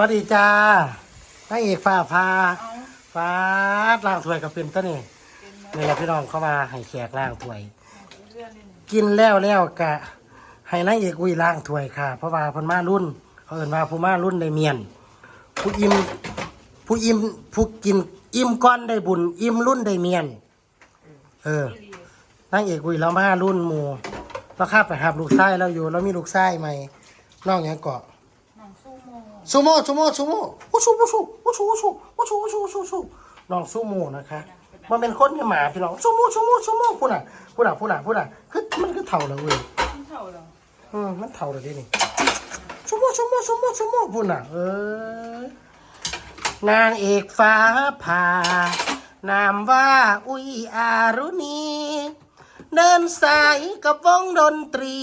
วัสดีจ้านางเอกฟ้าพาฟ้าล่างถ้วยกับเป็นต้นนี่เป็นมานี่แหละพี่น้องเข้ามาให้แขกล่างถ้วย กินแล้วแล้วกะ ให้นางเอกอุ้ยล่างถ้วยค่ะ เพราะว่าพิ่นมารุ่น เขาเอินว่าผู้มารุ่นไดเมียน ผู้อิ่มผู้อิ่มผู้กินอิ่มก้อนได้บุญอิ่มรุ่นได้เมียน เออนางเอกอุ้ยเรามารุ่นหมูเราข้าไปหาลูกชายเราอยู่เรามีลูกชายใหมนองหยังเกาะ ซูโม่ซูโม่ซูโม่โอ้ชูโอ้ชูโอ้ชูโอ้ชูโอ้ชูโอชูโอ้ชูชูน้องซูโม่นะคะมันเป็นคนเนี่ยหมาพี่น้องซูโม่ซูโม่ซูโม่พูดน่ะพูดน่ะพูดน่ะพูดน่ะคือมันคือเท่าเล้เว้ยมันเถ่าแล้อืมมันเท่าเลยนี่ซูโม่ซูโม่ซูโม่ซูโม่พูดน่ะเออนางเอกฟ้าผ่านามว่าอุ้ยอารุณี เดินสายกับวงดนตรี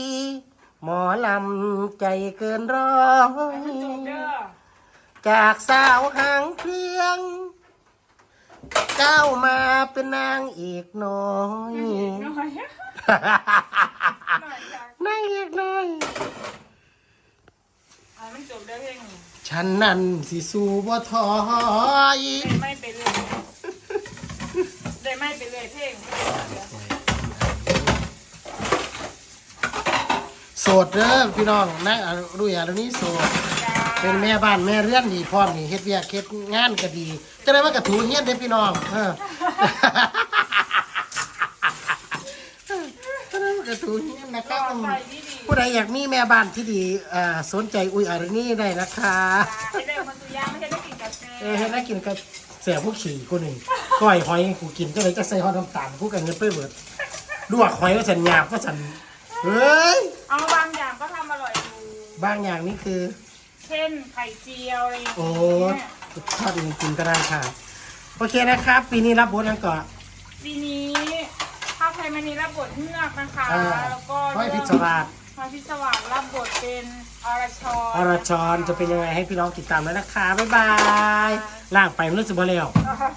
หมอลำใจเกินร้อยจบเด้อจากสาวหางเครื่องก้าวมาเป็นนางเอกน้อยน้อยหน่อยจังนางเอกน้อยเอามันจบได้เพลงนี้ฉันนั่นสิสู้บ่ถอยได้ไม่ไปเรื่อยได้ไม่ไปเรื่อยเพลง โสดเด้อพี่น้องนางอรุ่ยอรุณีโสดจ้าเป็นแม่บ้านแม่เรือนดีพร้อมนี่เฮ็ดเวียกเฮ็ดงานก็ดี จะได้ว่ากระถูเฮียนเด้อพี่น้องเออจะได้ว่ากระถูเฮียนนะครับก็ใส่ดีดีผู้ใดอยากมีแม่บ้านที่ดีอ่าสนใจอุ้ยอารนี่ได้นะคะให้ได้มาสุยางไม่ให้ได้กินกาแฟเออให้น่ากินกับเสียผู้ขี่คนหนึ่งก้อยหอยกูกินก็เลยจะใส่หอยน้ำตาลกูกันเงินไปเบิดลวกหอยก็สันหยาบก็สันเฮ้ย เอาบางอย่างก็ทำอร่อยอยู่บางอย่างนี่คือ เช่นไข่เจียวอะไรอย่างโอ้เงี้ยทอดเองกินก็ได้ค่ะ โอเคนะครับ ปีนี้รับบทยังก่อน ปีนี้ภาพไทยมณีรับบทเงือกนะคะ อ่าแล้วก็ห้อยพิศวาสพระพิศวาสรับบทเป็นอรชรอรชรจะเป็นยังไงให้พี่น้องติดตามแล้วนะคะ บ๊ายบายล่างไปมันรู้สึกบ่เร็วนะคะ